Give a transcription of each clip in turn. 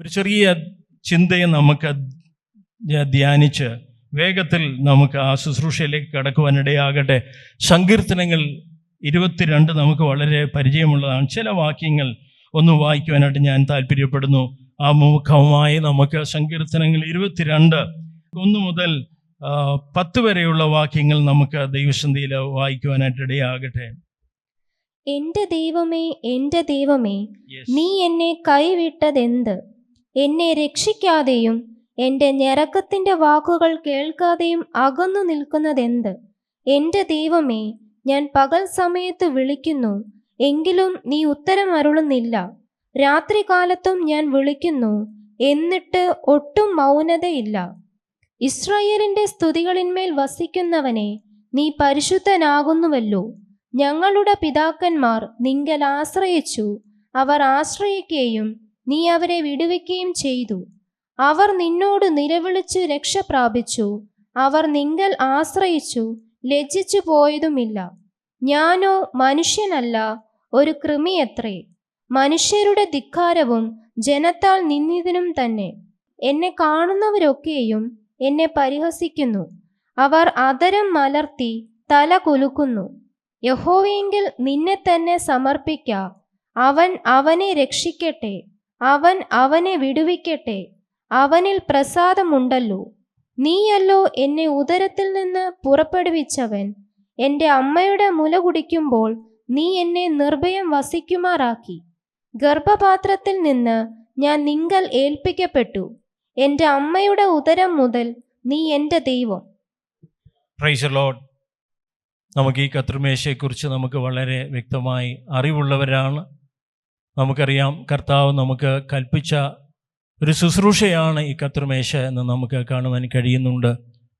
ഒരു ചെറിയ ചിന്തയെ നമുക്ക് ധ്യാനിച്ച് വേഗത്തിൽ നമുക്ക് ആ ശുശ്രൂഷയിലേക്ക് കടക്കുവാനിടയാകട്ടെ. സങ്കീർത്തനങ്ങൾ ഇരുപത്തിരണ്ട് നമുക്ക് വളരെ പരിചയമുള്ളതാണ്. ചില വാക്യങ്ങൾ ഒന്ന് വായിക്കുവാനായിട്ട് ഞാൻ താല്പര്യപ്പെടുന്നു. ആ മുഖമായി നമുക്ക് സങ്കീർത്തനങ്ങൾ ഇരുപത്തിരണ്ട് ഒന്ന് മുതൽ പത്ത് വരെയുള്ള വാക്യങ്ങൾ നമുക്ക് ദൈവസന്ധിയിൽ വായിക്കുവാനായിട്ട് ഇടയാകട്ടെ. എന്റെ ദൈവമേ എന്റെ ദൈവമേ നീ എന്നെ കൈവിട്ടതെന്ത്? എന്നെ രക്ഷിക്കാതെയും എന്റെ ഞരക്കത്തിന്റെ വാക്കുകൾ കേൾക്കാതെയും അകന്നു നിൽക്കുന്നതെന്ത്? എന്റെ ദൈവമേ ഞാൻ പകൽ സമയത്ത് വിളിക്കുന്നു എങ്കിലും നീ ഉത്തരം അരുളുന്നില്ല. രാത്രികാലത്തും ഞാൻ വിളിക്കുന്നു എന്നിട്ട് ഒട്ടും മൗനതയില്ല. ഇസ്രായേലിന്റെ സ്തുതികളിന്മേൽ വസിക്കുന്നവനെ നീ പരിശുദ്ധനാകുന്നുവല്ലോ. ഞങ്ങളുടെ പിതാക്കന്മാർ നിങ്കൽ ആശ്രയിച്ചു അവർ ആശ്രയിക്കുകയും നീ അവരെ വിടുവിക്കുകയും ചെയ്തു. അവർ നിന്നോട് നിലവിളിച്ചു രക്ഷ പ്രാപിച്ചു. അവർ നിങ്കൽ ആശ്രയിച്ചു ലജ്ജിച്ചു പോയതുമില്ല. ഞാനോ മനുഷ്യനല്ല ഒരു കൃമിയത്രേ. മനുഷ്യരുടെ ധിക്കാരവും ജനത്താൽ നിന്നിതിനും തന്നെ. എന്നെ കാണുന്നവരൊക്കെയും എന്നെ പരിഹസിക്കുന്നു. അവർ അതരം മലർത്തി തല കുലുക്കുന്നു. യഹോവയെങ്കിൽ നിന്നെ തന്നെ സമർപ്പിക്ക. അവൻ അവനെ രക്ഷിക്കട്ടെ. അവൻ അവനെ വിടുവിക്കട്ടെ. അവനിൽ പ്രസാദമുണ്ടല്ലോ. നീയല്ലോ എന്നെ ഉദരത്തിൽ നിന്ന് പുറപ്പെടുവിച്ചവൻ. എന്റെ അമ്മയുടെ മുല കുടിക്കുമ്പോൾ നീ എന്നെ നിർഭയം വസിക്കുമാറാക്കി. ഗർഭപാത്രത്തിൽ നിന്ന് ഞാൻ നിങ്കൽ ഏൽപ്പിക്കപ്പെട്ടു. എന്റെ അമ്മയുടെ ഉദരം മുതൽ നീ എന്റെ ദൈവം. നമുക്ക് ഈ കത്രിമേശയെക്കുറിച്ച് നമുക്ക് വളരെ വ്യക്തമായി അറിവുള്ളവരാണ്. നമുക്കറിയാം കർത്താവ് നമുക്ക് കൽപ്പിച്ച ഒരു ശുശ്രൂഷയാണ് ഈ കത്രമേശ എന്ന് നമുക്ക് കാണുവാൻ കഴിയുന്നുണ്ട്.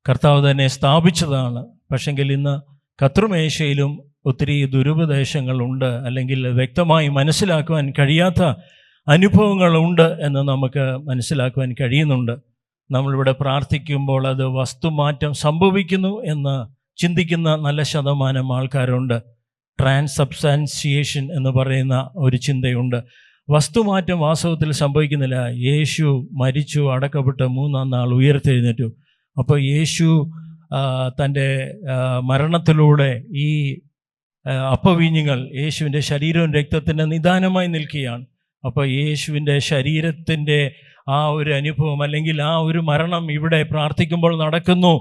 കർത്താവ് തന്നെ സ്ഥാപിച്ചതാണ്. പക്ഷെങ്കിൽ ഇന്ന് കത്രുമേശയിലും ഒത്തിരി ദുരുപദേശങ്ങളുണ്ട്. അല്ലെങ്കിൽ വ്യക്തമായി മനസ്സിലാക്കുവാൻ കഴിയാത്ത അനുഭവങ്ങളുണ്ട് എന്ന് നമുക്ക് മനസ്സിലാക്കുവാൻ കഴിയുന്നുണ്ട്. നമ്മളിവിടെ പ്രാർത്ഥിക്കുമ്പോൾ അത് വസ്തുമാറ്റം സംഭവിക്കുന്നു എന്ന് ചിന്തിക്കുന്ന നല്ല ശതമാനം ആൾക്കാരുണ്ട്. ട്രാൻസബ്സാൻസിയേഷൻ എന്ന് പറയുന്ന ഒരു ചിന്തയുണ്ട്. വസ്തുമാറ്റം വാസ്തവത്തിൽ സംഭവിക്കുന്നില്ല. യേശു മരിച്ചു അടക്കപ്പെട്ട് മൂന്നാം നാൾ ഉയർത്തെഴുന്നേറ്റു. അപ്പോൾ യേശു തന്റെ മരണത്തിലൂടെ ഈ അപ്പവീഞ്ഞുങ്ങൾ യേശുവിന്റെ ശരീരവും രക്തത്തിന്റെ നിദാനമായി നിൽക്കുകയാണ്. അപ്പോൾ യേശുവിന്റെ ശരീരത്തിന്റെ ആ ഒരു അനുഭവം അല്ലെങ്കിൽ ആ ഒരു മരണം ഇവിടെ പ്രാർത്ഥിക്കുമ്പോൾ നടക്കുന്നു.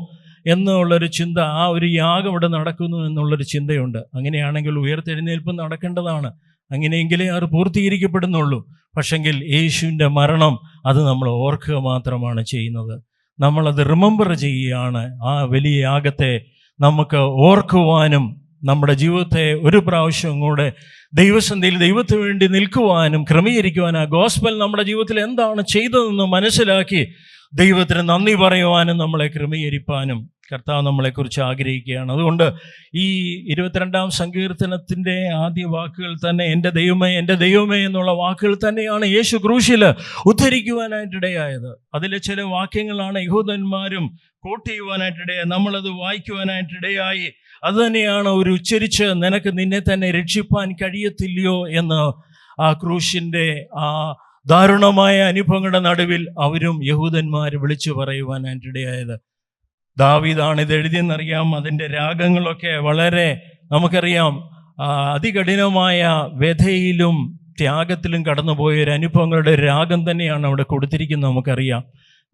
എന്നുള്ളൊരു ചിന്ത ആ ഒരു യാഗം ഇവിടെ നടക്കുന്നു എന്നുള്ളൊരു ചിന്തയുണ്ട്. അങ്ങനെയാണെങ്കിൽ ഉയർത്തെഴുന്നേൽപ്പ് നടക്കേണ്ടതാണ്. അങ്ങനെയെങ്കിലേ അത് പൂർത്തീകരിക്കപ്പെടുന്നുള്ളൂ. പക്ഷെങ്കിൽ യേശുവിന്റെ മരണം അത് നമ്മൾ ഓർക്കുക മാത്രമാണ് ചെയ്യുന്നത്. നമ്മളത് റിമെമ്പർ ചെയ്യുകയാണ്. ആ വലിയ യാഗത്തെ നമുക്ക് ഓർക്കുവാനും നമ്മുടെ ജീവിതത്തെ ഒരു പ്രാവശ്യം കൂടെ ദൈവസന്ധിയിൽ ദൈവത്തിന് വേണ്ടി നിൽക്കുവാനും ക്രമീകരിക്കുവാനും ആ ഗോസ്ബൽ നമ്മുടെ ജീവിതത്തിൽ എന്താണ് ചെയ്തതെന്ന് മനസ്സിലാക്കി ദൈവത്തിന് നന്ദി പറയുവാനും നമ്മളെ ക്രമീകരിപ്പാനും കർത്താവ് നമ്മളെക്കുറിച്ച് ആഗ്രഹിക്കുകയാണ്. അതുകൊണ്ട് ഈ ഇരുപത്തിരണ്ടാം സങ്കീർത്തനത്തിന്റെ ആദ്യ വാക്കുകൾ തന്നെ എന്റെ ദൈവമേ എന്റെ ദൈവമേ എന്നുള്ള വാക്കുകൾ തന്നെയാണ് യേശു ക്രൂശിൽ ഉദ്ധരിക്കുവാനായിട്ടിടയായത്. അതിലെ ചില വാക്യങ്ങളാണ് യഹൂദന്മാരും കോട്ട് ചെയ്യുവാനായിട്ടിടയായി നമ്മളത് വായിക്കുവാനായിട്ടിടയായി. അത് തന്നെയാണ് ഒരു ഉച്ചരിച്ച് നിനക്ക് നിന്നെ തന്നെ രക്ഷിപ്പാൻ കഴിയത്തില്ലയോ എന്ന് ആ ക്രൂശിന്റെ ആ ദാരുണമായ അനുഭവങ്ങളുടെ നടുവിൽ അവരും യഹൂദന്മാർ വിളിച്ചു പറയുവാനായിട്ടിടയായത്. ദാവീദാണ് ഇത് എഴുതിയെന്നറിയാം. അതിന്റെ രാഗങ്ങളൊക്കെ വളരെ നമുക്കറിയാം. അതികഠിനമായ വ്യഥയിലും ത്യാഗത്തിലും കടന്നുപോയ ഒരു അനുഭവങ്ങളുടെ രാഗം തന്നെയാണ് അവിടെ കൊടുത്തിരിക്കുന്നത് നമുക്കറിയാം.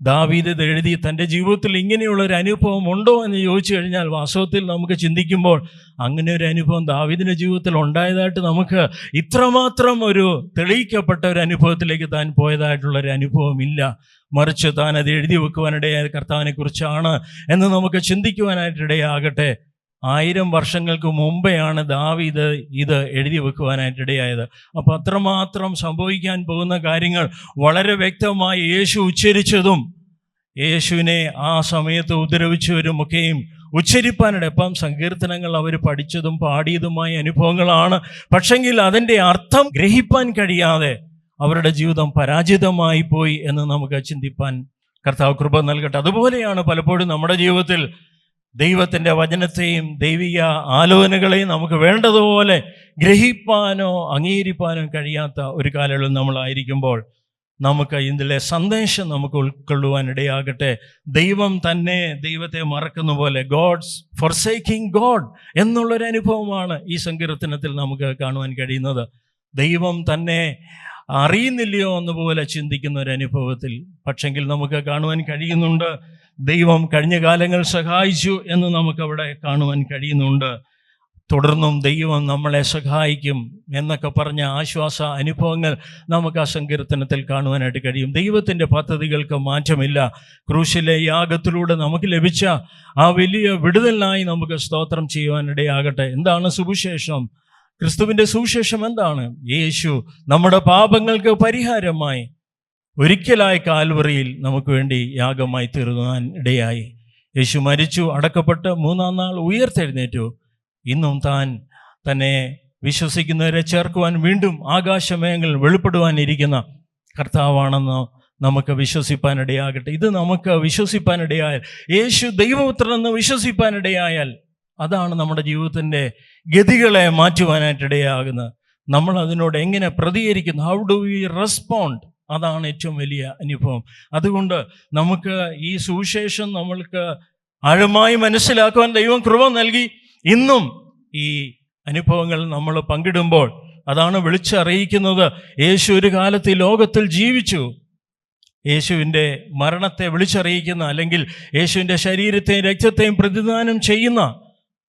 ദാവീദ് എഴുതി തന്റെ ജീവിതത്തിൽ ഇങ്ങനെയുള്ള ഒരു അനുഭവം ഉണ്ടോ എന്ന് ചോദിച്ചു കഴിഞ്ഞാൽ വാസ്തവത്തിൽ നമുക്ക് ചിന്തിക്കുമ്പോൾ അങ്ങനെ ഒരു അനുഭവം ദാവീദിന്റെ ജീവിതത്തിൽ ഉണ്ടായതായിട്ട് നമുക്ക് ഇത്രമാത്രം ഒരു തെളിയിക്കപ്പെട്ട ഒരു അനുഭവത്തിലേക്ക് താൻ പോയതായിട്ടുള്ള ഒരു അനുഭവം ഇല്ല. മറിച്ച് താൻ അത് എഴുതി വെക്കുവാനിടയായ കർത്താവിനെ കുറിച്ചാണ് എന്ന് നമുക്ക് ചിന്തിക്കുവാനായിട്ടിടയാകട്ടെ. ആയിരം വർഷങ്ങൾക്ക് മുമ്പെയാണ് ദാവീദ് ഇത് എഴുതി വെക്കുവാനായിട്ട് ഇടയായത്. അപ്പോൾ അത്രമാത്രം സംഭവിക്കാൻ പോകുന്ന കാര്യങ്ങൾ വളരെ വ്യക്തമായി യേശു ഉച്ചരിച്ചതും യേശുവിനെ ആ സമയത്ത് ഉപദ്രവിച്ചവരുമൊക്കെയും ഉച്ചരിപ്പാനിടെ അപ്പം സങ്കീർത്തനങ്ങൾ അവർ പഠിച്ചതും പാടിയതുമായ അനുഭവങ്ങളാണ്. പക്ഷെങ്കിൽ അതിന്റെ അർത്ഥം ഗ്രഹിപ്പാൻ കഴിയാതെ അവരുടെ ജീവിതം പരാജിതമായി പോയി എന്ന് നമുക്ക് ചിന്തിപ്പാൻ കർത്താവ് കൃപ നൽകട്ടെ. അതുപോലെയാണ് പലപ്പോഴും നമ്മുടെ ജീവിതത്തിൽ ദൈവത്തിന്റെ വചനത്തെയും ദൈവിക ആലോചനകളെയും നമുക്ക് വേണ്ടതുപോലെ ഗ്രഹിപ്പാനോ അംഗീകരിപ്പാനോ കഴിയാത്ത ഒരു കാലയളവിൽ നമ്മളായിരിക്കുമ്പോൾ നമുക്ക് ഇതിലെ സന്ദേശം നമുക്ക് ഉൾക്കൊള്ളുവാൻ ഇടയാകട്ടെ ദൈവം തന്നെ ദൈവത്തെ മറക്കുന്ന പോലെ ഗോഡ്സ് ഫോർസേക്കിംഗ് ഗോഡ് എന്നുള്ളൊരു അനുഭവമാണ് ഈ സങ്കീർത്തനത്തിൽ നമുക്ക് കാണുവാൻ കഴിയുന്നത്. ദൈവം തന്നെ അറിയുന്നില്ലയോ എന്നുപോലെ ചിന്തിക്കുന്ന ഒരു അനുഭവത്തിൽ പക്ഷെങ്കിൽ നമുക്ക് കാണുവാൻ കഴിയുന്നുണ്ട്. ദൈവം കഴിഞ്ഞ കാലങ്ങൾ സഹായിച്ചു എന്ന് നമുക്കവിടെ കാണുവാൻ കഴിയുന്നുണ്ട്. തുടർന്നും ദൈവം നമ്മളെ സഹായിക്കും എന്നൊക്കെ പറഞ്ഞ ആശ്വാസ അനുഭവങ്ങൾ നമുക്ക് ആ സങ്കീർത്തനത്തിൽ കാണുവാനായിട്ട് കഴിയും. ദൈവത്തിന്റെ പദ്ധതികൾക്ക് മാറ്റമില്ല. ക്രൂശിലെ യാഗത്തിലൂടെ നമുക്ക് ലഭിച്ച ആ വലിയ വിടുതലിനായി നമുക്ക് സ്തോത്രം ചെയ്യുവാനിടയാകട്ടെ. എന്താണ് സുവിശേഷം? ക്രിസ്തുവിന്റെ സുവിശേഷം എന്താണ്? യേശു നമ്മുടെ പാപങ്ങൾക്ക് പരിഹാരമായി ഒരിക്കലായി കാൽവറിയിൽ നമുക്ക് വേണ്ടി യാഗമായി തീർന്നാൻ ഇടയായി. യേശു മരിച്ചു അടക്കപ്പെട്ട് മൂന്നാം നാൾ ഉയർത്തെഴുന്നേറ്റു. ഇന്നും താൻ തന്നെ വിശ്വസിക്കുന്നവരെ ചേർക്കുവാൻ വീണ്ടും ആകാശമയങ്ങൾ വെളിപ്പെടുവാനിരിക്കുന്ന കർത്താവാണെന്ന് നമുക്ക് വിശ്വസിപ്പാനിടയാകട്ടെ ഇത് നമുക്ക് വിശ്വസിപ്പാനിടയായാൽ യേശു ദൈവപുത്രനെന്ന് വിശ്വസിപ്പാനിടയായാൽ അതാണ് നമ്മുടെ ജീവിതത്തിന്റെ ഗതികളെ മാറ്റുവാനായിട്ടിടയാകുന്നത് നമ്മൾ അതിനോട് എങ്ങനെ പ്രതികരിക്കുന്നു? ഹൗ ഡു വി റെസ്പോണ്ട് അതാണ് ഏറ്റവും വലിയ അനുഭവം. അതുകൊണ്ട് നമുക്ക് ഈ സുവിശേഷം നമ്മൾക്ക് ആഴമായി മനസ്സിലാക്കുവാൻ ദൈവം കൃപ നൽകി. ഇന്നും ഈ അനുഭവങ്ങൾ നമ്മൾ പങ്കിടുമ്പോൾ അതാണ് വിളിച്ചറിയിക്കുന്നത് യേശു ഒരു കാലത്ത് ഈ ലോകത്തിൽ ജീവിച്ചു. യേശുവിന്റെ മരണത്തെ വിളിച്ചറിയിക്കുന്ന അല്ലെങ്കിൽ യേശുവിന്റെ ശരീരത്തെയും രക്തത്തെയും പ്രതിദാനം ചെയ്യുന്ന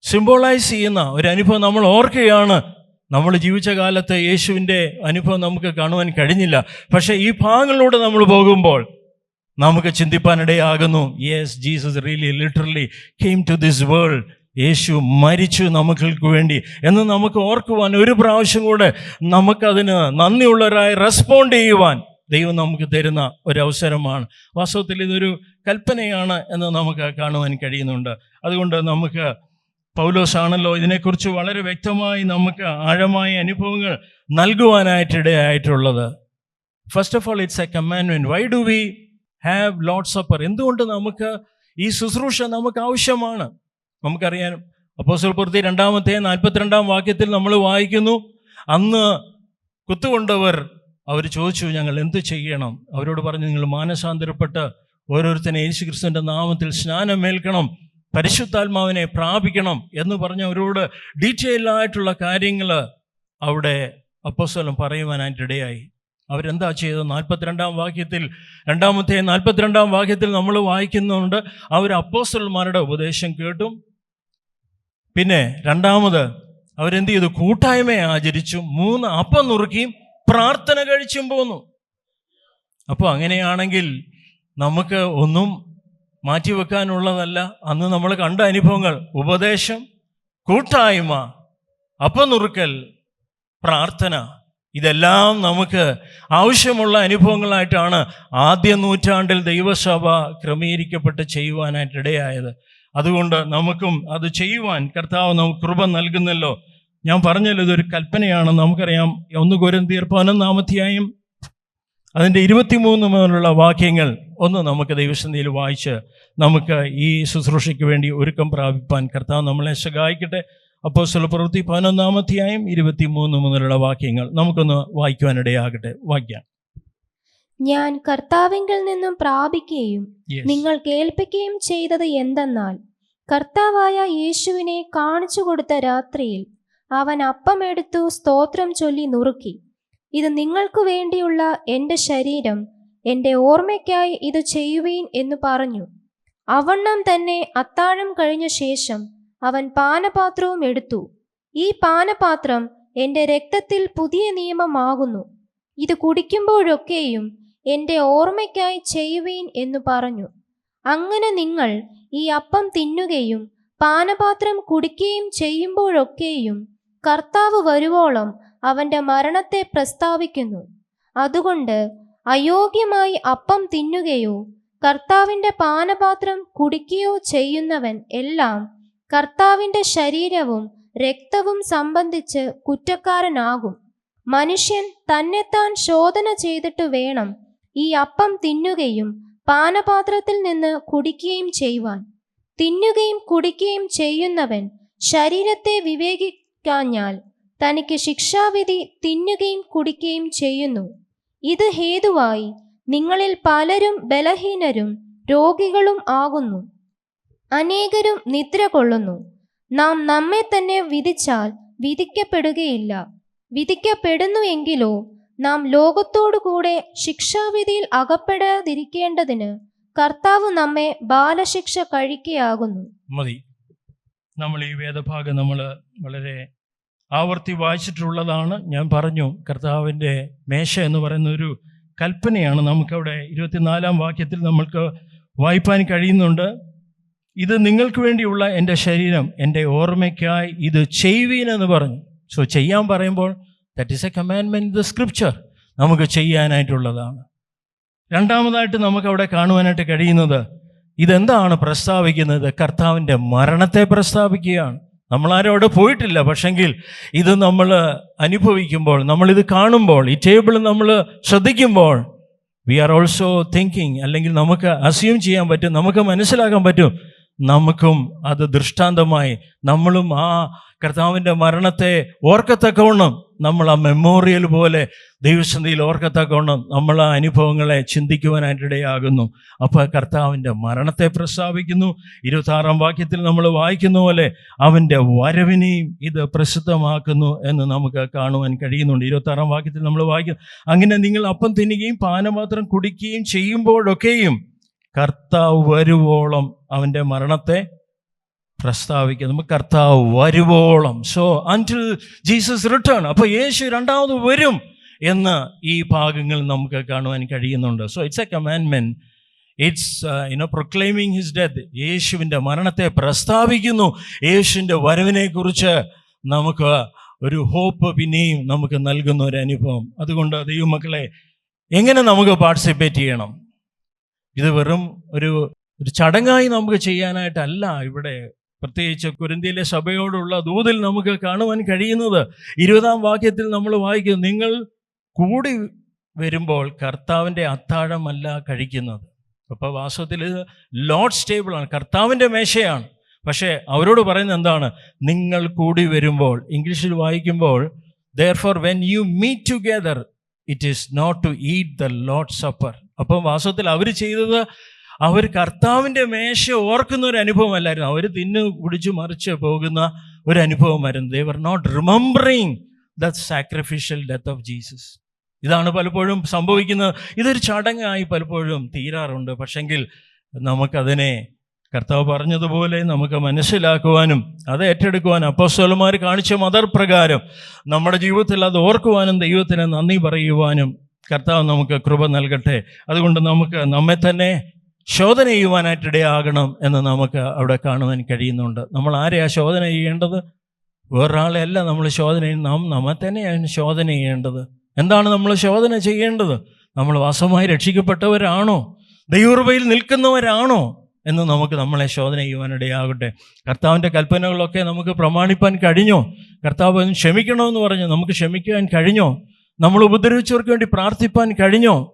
സിംബോളൈസ് ചെയ്യുന്ന ഒരു അനുഭവം നമ്മൾ ഓർക്കുകയാണ്. നമ്മൾ ജീവിച്ച കാലത്ത് യേശുവിന്റെ അനുഭവം നമുക്ക് കാണുവാൻ കഴിഞ്ഞില്ല. പക്ഷേ ഈ ഭാഗങ്ങളിലൂടെ നമ്മൾ പോകുമ്പോൾ നമുക്ക് ചിന്തിപ്പാനിടയാകുന്നു yes Jesus really literally came to this world യേശു മരിച്ചു നമുക്കൾക്ക് വേണ്ടി. എന്ന് നമുക്ക് ഓർക്കുവാൻ ഒരു പ്രാവശ്യം കൂടെ നമുക്കതിന് നന്ദിയുള്ളവരായി റെസ്പോണ്ട് ചെയ്യുവാൻ ദൈവം നമുക്ക് തരുന്ന ഒരു അവസരമാണ് വാസ്തവത്തിൽ ഇതൊരു കൽപ്പനയാണ് എന്ന് നമുക്ക് കാണുവാൻ കഴിയുന്നുണ്ട്. അതുകൊണ്ട് നമുക്ക് പൗലോസ് ആണല്ലോ ഇതിനെക്കുറിച്ച് വളരെ വ്യക്തമായി നമുക്ക് ആഴമായ അനുഭവങ്ങൾ നൽകുവാനായിട്ടിടയായിട്ടുള്ളത്. First of all it's a commandment why do we have Lord supper എന്തുകൊണ്ട് നമുക്ക് ഈ ശുശ്രൂഷ നമുക്ക് ആവശ്യമാണ്? നമുക്കറിയാം. അപ്പോസൽ പൂർത്തി രണ്ടാമത്തെ നാൽപ്പത്തിരണ്ടാം വാക്യത്തിൽ നമ്മൾ വായിക്കുന്നു അന്ന് കുത്തുകൊണ്ടവർ അവർ ചോദിച്ചു ഞങ്ങൾ എന്ത് ചെയ്യണം? അവരോട് പറഞ്ഞു നിങ്ങൾ മാനസാന്തരപ്പെട്ട് ഓരോരുത്തരും യേശു ക്രിസ്തുവിന്റെ നാമത്തിൽ സ്നാനമേൽക്കണം. പരിശുദ്ധാത്മാവിനെ പ്രാപിക്കണം എന്ന് പറഞ്ഞ ഒരുപാട് ഡീറ്റെയിൽ ആയിട്ടുള്ള കാര്യങ്ങൾ അവിടെ അപ്പോസ്തലൻ പറയുവാനായിട്ടിടയായി അവരെന്താ ചെയ്തത്? നാൽപ്പത്തിരണ്ടാം വാക്യത്തിൽ രണ്ടാമത്തെ നാൽപ്പത്തിരണ്ടാം വാക്യത്തിൽ നമ്മൾ വായിക്കുന്നുണ്ട്. അവർ അപ്പോസ്തലന്മാരുടെ ഉപദേശം കേട്ടും. പിന്നെ രണ്ടാമത് അവരെന്ത് ചെയ്തു? കൂട്ടായ്മയെ ആചരിച്ചു. മൂന്ന് അപ്പം നുറുക്കിയും പ്രാർത്ഥന കഴിച്ചും പോന്നു. അപ്പോൾ അങ്ങനെയാണെങ്കിൽ നമുക്ക് ഒന്നും മാറ്റിവെക്കാനുള്ളതല്ല. അന്ന് നമ്മൾ കണ്ട അനുഭവങ്ങൾ. ഉപദേശം കൂട്ടായ്മ അപ്പനുറുക്കൽ പ്രാർത്ഥന. ഇതെല്ലാം നമുക്ക് ആവശ്യമുള്ള അനുഭവങ്ങളായിട്ടാണ് ആദ്യ നൂറ്റാണ്ടിൽ ദൈവസഭ ക്രമീകരിക്കപ്പെട്ട് ചെയ്യുവാനായിട്ട് ഇടയായത് അതുകൊണ്ട് നമുക്കും അത് ചെയ്യുവാൻ കർത്താവ് നമുക്ക് കൃപ നൽകുന്നല്ലോ. ഞാൻ പറഞ്ഞല്ലോ ഇതൊരു കൽപ്പനയാണ്. നമുക്കറിയാം ഒന്ന് കൊരന്തിയർ പതിനൊന്നാമധ്യായം അതിന്റെ ഇരുപത്തിമൂന്ന് മുതലുള്ള വാക്യങ്ങൾ ഒന്ന് നമുക്ക് ദൈവസന്ധിയിൽ വായിച്ച് നമുക്ക് ഈ ശുശ്രൂഷയ്ക്ക് വേണ്ടി ഒരുക്കം പ്രാപിപ്പാൻ കർത്താവ് നമ്മളെ സഹായിക്കട്ടെ. അപ്പോൾ പ്രവൃത്തി പതിനൊന്നാമധ്യായം ഇരുപത്തിമൂന്ന് മുതലുള്ള വാക്യങ്ങൾ നമുക്കൊന്ന് വായിക്കുവാനിടയാകട്ടെ. വാക്യം. ഞാൻ കർത്താവിങ്കിൽ നിന്നും പ്രാപിക്കുകയും നിങ്ങൾ കേൾപ്പിക്കുകയും ചെയ്തത് എന്തെന്നാൽ കർത്താവായ യേശുവിനെ കാണിച്ചു കൊടുത്ത രാത്രിയിൽ അവൻ അപ്പമെടുത്തു സ്തോത്രം ചൊല്ലി നുറുക്കി. ഇത് നിങ്ങൾക്കു വേണ്ടിയുള്ള എന്റെ ശരീരം എന്റെ ഓർമ്മയ്ക്കായി ഇത് ചെയ്യുവീൻ എന്ന് പറഞ്ഞു. അവണ്ണം തന്നെ അത്താഴം കഴിഞ്ഞ ശേഷം അവൻ പാനപാത്രവും എടുത്തു. ഈ പാനപാത്രം എന്റെ രക്തത്തിൽ പുതിയ നിയമമാകുന്നു. ഇത് കുടിക്കുമ്പോഴൊക്കെയും എന്റെ ഓർമ്മയ്ക്കായി ചെയ്യുവീൻ എന്നു പറഞ്ഞു. അങ്ങനെ നിങ്ങൾ ഈ അപ്പം തിന്നുകയും പാനപാത്രം കുടിക്കുകയും ചെയ്യുമ്പോഴൊക്കെയും കർത്താവ് വരുവോളം അവന്റെ മരണത്തെ പ്രസ്താവിക്കുന്നു. അതുകൊണ്ട് അയോഗ്യമായി അപ്പം തിന്നുകയോ കർത്താവിന്റെ പാനപാത്രം കുടിക്കുകയോ ചെയ്യുന്നവൻ എല്ലാം കർത്താവിന്റെ ശരീരവും രക്തവും സംബന്ധിച്ച് കുറ്റക്കാരനാകും. മനുഷ്യൻ തന്നെത്താൻ ശോധന ചെയ്തിട്ട് വേണം ഈ അപ്പം തിന്നുകയും പാനപാത്രത്തിൽ നിന്ന് കുടിക്കുകയും ചെയ്യുവാൻ. തിന്നുകയും കുടിക്കുകയും ചെയ്യുന്നവൻ ശരീരത്തെ വിവേകിക്കാഞ്ഞാൽ തനിക്ക് ശിക്ഷാവിധി തിന്നുകയും കുടിക്കുകയും ചെയ്യുന്നു. ഇത് ഹേതുവായി നിങ്ങളിൽ പലരും ബലഹീനരും രോഗികളും ആകുന്നു. അനേകരും നിദ്ര കൊള്ളുന്നു. നാം നമ്മെ തന്നെ വിധിച്ചാൽ വിധിക്കപ്പെടുകയില്ല. വിധിക്കപ്പെടുന്നു എങ്കിലോ നാം ലോകത്തോടു കൂടെ ശിക്ഷാവിധിയിൽ അകപ്പെടാതിരിക്കേണ്ടതിന് കർത്താവ് നമ്മെ ബാലശിക്ഷ കഴിക്കുകയാകുന്നു. മതി. നമ്മൾ ഈ വേദഭാഗം നമ്മൾ വളരെ ആവർത്തി വായിച്ചിട്ടുള്ളതാണ്. ഞാൻ പറഞ്ഞു കർത്താവിന്റെ മേശ എന്ന് പറയുന്ന ഒരു കൽപ്പനയാണ് നമുക്കവിടെ ഇരുപത്തിനാലാം വാക്യത്തിൽ നമ്മൾക്ക് വായിപ്പാൻ കഴിയുന്നുണ്ട്. ഇത് നിങ്ങൾക്ക് വേണ്ടിയുള്ള എന്റെ ശരീരം എന്റെ ഓർമ്മയ്ക്കായി ഇത് ചെയ്യുവീനെന്ന് പറഞ്ഞു. സോ ചെയ്യാൻ പറയുമ്പോൾ that is a commandment the scripture നമുക്ക് ചെയ്യാനായിട്ടുള്ളതാണ്. രണ്ടാമതായിട്ട് നമുക്ക് അവിടെ കാണുവാനായിട്ട് കഴിയുന്നത് ഇതെന്താണ് പ്രസ്താവിക്കുന്നത്? കർത്താവിന്റെ മരണത്തെ പ്രസ്താവിക്കുകയാണ്. നമ്മളാരും അവിടെ പോയിട്ടില്ല. പക്ഷെങ്കിൽ ഇത് നമ്മൾ അനുഭവിക്കുമ്പോൾ നമ്മളിത് കാണുമ്പോൾ ഈ ടേബിൾ നമ്മൾ ശ്രദ്ധിക്കുമ്പോൾ വി ആർ ഓൾസോ തിങ്കിങ് അല്ലെങ്കിൽ നമുക്ക് അസ്യൂം ചെയ്യാൻ പറ്റും നമുക്ക് മനസ്സിലാക്കാൻ പറ്റും നമുക്കും അത് ദൃഷ്ടാന്തമായി നമ്മളും ആ കർത്താവിന്റെ മരണത്തെ ഓർക്കത്തക്കവണ്ണം നമ്മൾ ആ മെമ്മോറിയൽ പോലെ ദൈവസന്ധിയിൽ ഓർക്കത്തക്കവണ്ണം നമ്മൾ ആ അനുഭവങ്ങളെ ചിന്തിക്കുവാനായിട്ടിടയാകുന്നു. അപ്പോൾ കർത്താവിന്റെ മരണത്തെ പ്രസ്താവിക്കുന്നു. ഇരുപത്താറാം വാക്യത്തിൽ നമ്മൾ വായിക്കുന്ന പോലെ അവന്റെ വരവിനെയും ഇത് പ്രസിദ്ധമാക്കുന്നു എന്ന് നമുക്ക് കാണുവാൻ കഴിയുന്നുണ്ട്. ഇരുപത്താറാം വാക്യത്തിൽ നമ്മൾ വായിക്കുന്നു. അങ്ങനെ നിങ്ങൾ അപ്പം തിന്നുകയും പാനപാത്രം കുടിക്കുകയും ചെയ്യുമ്പോഴൊക്കെയും കർത്താവ് വരുവോളം അവന്റെ മരണത്തെ പ്രസ്താവിക്കുക നമുക്ക് കർത്താവ് വരുവോളം. സോ അന്റിൽ ജീസസ് റിട്ടേൺ അപ്പോൾ യേശു രണ്ടാമത് വരും എന്ന് ഈ ഭാഗങ്ങൾ നമുക്ക് കാണുവാൻ കഴിയുന്നുണ്ട്. So it's a കമാൻമെന്റ് it's you know proclaiming his death യേശുവിന്റെ മരണത്തെ പ്രസ്താവിക്കുന്നു. യേശുവിന്റെ വരവിനെക്കുറിച്ച് നമുക്ക് ഒരു ഹോപ്പ് പിന്നെയും നമുക്ക് നൽകുന്ന ഒരു അനുഭവം. അതുകൊണ്ട് ദൈവമക്കളെ എങ്ങനെ നമുക്ക് പാർട്ടിസിപ്പേറ്റ് ചെയ്യണം? ഇത് വെറും ഒരു ഒരു ചടങ്ങായി നമുക്ക് ചെയ്യാനായിട്ടല്ല ഇവിടെ പ്രത്യേകിച്ച് കുരന്തിയിലെ സഭയോടുള്ള ദൂതിൽ നമുക്ക് കാണുവാൻ കഴിയുന്നത്. ഇരുപതാം വാക്യത്തിൽ നമ്മൾ വായിക്കും നിങ്ങൾ കൂടി വരുമ്പോൾ കർത്താവിന്റെ അത്താഴമല്ല കഴിക്കുന്നത്. അപ്പോൾ വാസ്തവത്തിൽ ഇത് ലോഡ് ടേബിളാണ് കർത്താവിന്റെ മേശയാണ്. പക്ഷേ അവരോട് പറയുന്നത് എന്താണ്? നിങ്ങൾ കൂടി വരുമ്പോൾ ഇംഗ്ലീഷിൽ വായിക്കുമ്പോൾ therefore when you meet together it is not to eat the Lord supper അപ്പം വാസ്തവത്തിൽ അവർ ചെയ്തത് അവർ കർത്താവിന്റെ മേശ ഓർക്കുന്ന ഒരു അനുഭവമല്ലായിരുന്നു. അവർ തിന്നു കുടിച്ചു മറിച്ച് പോകുന്ന ഒരു അനുഭവമായിരുന്നു. They were not remembering the sacrificial death of Jesus ഇതാണ് പലപ്പോഴും സംഭവിക്കുന്നത്. ഇതൊരു ചടങ്ങായി പലപ്പോഴും തീരാറുണ്ട്. പക്ഷെങ്കിൽ നമുക്കതിനെ കർത്താവ് പറഞ്ഞതുപോലെ നമുക്ക് മനസ്സിലാക്കുവാനും അത് ഏറ്റെടുക്കുവാനും അപ്പോസ്തലന്മാർ കാണിച്ച മതപ്രകാരം നമ്മുടെ ജീവിതത്തിൽ അത് ഓർക്കുവാനും ദൈവത്തിന് നന്ദി പറയുവാനും കർത്താവ് നമുക്ക് കൃപ നൽകട്ടെ. അതുകൊണ്ട് നമുക്ക് നമ്മെ തന്നെ ശോധന ചെയ്യുവാനായിട്ട് ഇടയാകണം എന്ന് നമുക്ക് അവിടെ കാണുവാൻ കഴിയുന്നുണ്ട്. നമ്മൾ ആരെയാണ് ശോധന ചെയ്യേണ്ടത്? വേറൊരാളെയല്ല നമ്മൾ ശോധന നാം നമ്മെ തന്നെയാണ് ശോധന ചെയ്യേണ്ടത്. എന്താണ് നമ്മൾ ശോധന ചെയ്യേണ്ടത്? നമ്മൾ വാസമായി രക്ഷിക്കപ്പെട്ടവരാണോ? ദൈവകൃപയിൽ നിൽക്കുന്നവരാണോ? എന്ന് നമുക്ക് നമ്മളെ ശോധന ചെയ്യുവാനിടയാകട്ടെ കർത്താവിന്റെ കൽപ്പനകളൊക്കെ നമുക്ക് പ്രമാണിപ്പാൻ കഴിഞ്ഞോ? കർത്താവ് ക്ഷമിക്കണമെന്ന് പറഞ്ഞു? നമുക്ക് ക്ഷമിക്കുവാൻ കഴിഞ്ഞോ? നമ്മൾ ഉപദ്രവിച്ചവർക്ക് വേണ്ടി പ്രാർത്ഥിപ്പാൻ കഴിഞ്ഞോ?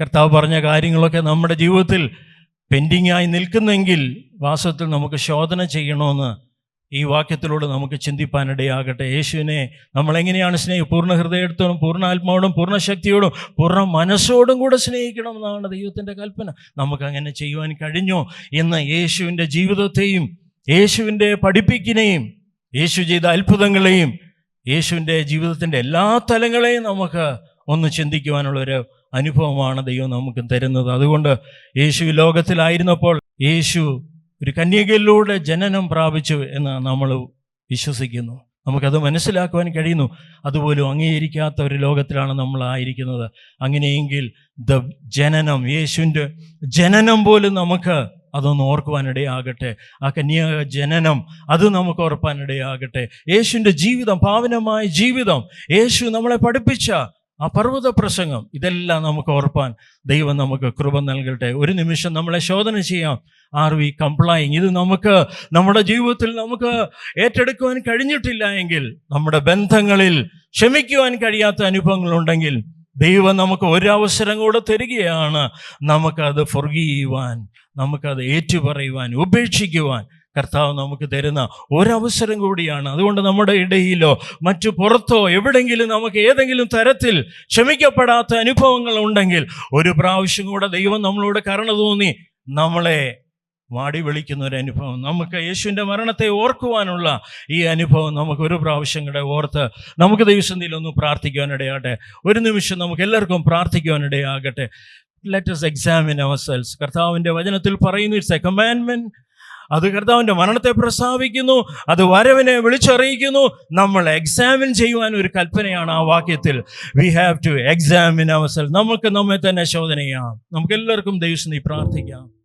കർത്താവ് പറഞ്ഞ കാര്യങ്ങളൊക്കെ നമ്മുടെ ജീവിതത്തിൽ പെൻഡിങ്ങായി നിൽക്കുന്നെങ്കിൽ വാസ്തവത്തിൽ നമുക്ക് ശോധന ചെയ്യണമെന്ന് ഈ വാക്യത്തിലൂടെ നമുക്ക് ചിന്തിപ്പാനിടയാകട്ടെ. യേശുവിനെ നമ്മളെങ്ങനെയാണ് സ്നേഹി പൂർണ ഹൃദയത്തോടും പൂർണ ആത്മാവോടും പൂർണ ശക്തിയോടും പൂർണ മനസ്സോടും കൂടെ സ്നേഹിക്കണം എന്നാണ് ദൈവത്തിന്റെ കൽപ്പന. നമുക്കങ്ങനെ ചെയ്യുവാൻ കഴിഞ്ഞോ എന്ന് യേശുവിന്റെ ജീവിതത്തെയും യേശുവിന്റെ പഠിപ്പിക്കിനെയും യേശു ചെയ്ത അത്ഭുതങ്ങളെയും യേശുവിന്റെ ജീവിതത്തിന്റെ എല്ലാ തലങ്ങളെയും നമുക്ക് ഒന്ന് ചിന്തിക്കുവാനുള്ളൊരു അനുഭവമാണ് ദൈവം നമുക്ക് തരുന്നത്. അതുകൊണ്ട് യേശു ലോകത്തിലായിരുന്നപ്പോൾ യേശു ഒരു കന്യകയിലൂടെ ജനനം പ്രാപിച്ചു എന്ന് നമ്മൾ വിശ്വസിക്കുന്നു. നമുക്കത് മനസ്സിലാക്കുവാൻ കഴിയുന്നു. അതുപോലും അംഗീകരിക്കാത്ത ഒരു ലോകത്തിലാണ് നമ്മൾ ആയിരിക്കുന്നത് അങ്ങനെയെങ്കിൽ ദ ജനനം യേശുവിന്റെ ജനനം പോലും നമുക്ക് അതൊന്ന് ഓർക്കുവാനിടയാകട്ടെ. ആ കന്യക ജനനം അത് നമുക്ക് ഓർപ്പാനിടയാകട്ടെ. യേശുവിന്റെ ജീവിതം പാവനമായ ജീവിതം. യേശു നമ്മളെ പഠിപ്പിച്ച ആ പർവത പ്രസംഗം ഇതെല്ലാം നമുക്ക് ഓർപ്പാൻ ദൈവം നമുക്ക് കൃപ നൽകട്ടെ. ഒരു നിമിഷം നമ്മളെ ശോധന ചെയ്യാം. ആർ വി കംപ്ലൈങ് ഇത് നമുക്ക് നമ്മുടെ ജീവിതത്തിൽ നമുക്ക് ഏറ്റെടുക്കുവാൻ കഴിഞ്ഞിട്ടില്ല എങ്കിൽ നമ്മുടെ ബന്ധങ്ങളിൽ ക്ഷമിക്കുവാൻ കഴിയാത്ത അനുഭവങ്ങളുണ്ടെങ്കിൽ ദൈവം നമുക്ക് ഒരവസരം കൂടെ തരികയാണ്. നമുക്കത് ഫൊർഗീവാൻ നമുക്കത് ഏറ്റുപറയുവാൻ ഉപേക്ഷിക്കുവാൻ കർത്താവ് നമുക്ക് തരുന്ന ഒരവസരം കൂടിയാണ്. അതുകൊണ്ട് നമ്മുടെ ഇടയിലോ മറ്റു പുറത്തോ എവിടെങ്കിലും നമുക്ക് ഏതെങ്കിലും തരത്തിൽ ക്ഷമിക്കപ്പെടാത്ത അനുഭവങ്ങൾ ഉണ്ടെങ്കിൽ ഒരു പ്രാവശ്യം കൂടെ ദൈവം നമ്മളോട് കരുണ തോന്നി നമ്മളെ വാടി വിളിക്കുന്ന ഒരു അനുഭവം. നമുക്ക് യേശുവിന്റെ മരണത്തെ ഓർക്കുവാനുള്ള ഈ അനുഭവം നമുക്ക് ഒരു പ്രാവശ്യം കൂടെ ഓർത്ത് നമുക്ക് ദൈവസന്ധിയിൽ ഒന്ന് പ്രാർത്ഥിക്കുവാനിടയാകട്ടെ. ഒരു നിമിഷം നമുക്ക് എല്ലാവർക്കും പ്രാർത്ഥിക്കുവാനിടയാകട്ടെ. Let us examine ourselves കർത്താവിന്റെ വചനത്തിൽ പറയുന്ന ഇറ്റ്സ് എ കമാൻമെന്റ് അത് കർത്താവിന്റെ മരണത്തെ പ്രസ്താവിക്കുന്നു അത് വരവിനെ വിളിച്ചറിയിക്കുന്നു. നമ്മൾ എക്സാമിൻ ചെയ്യുവാൻ ഒരു കൽപ്പനയാണ് ആ വാക്യത്തിൽ. We have to examine our നമുക്ക് നമ്മെ തന്നെ ശോധന ചെയ്യാം നമുക്ക് എല്ലാവർക്കും പ്രാർത്ഥിക്കാം.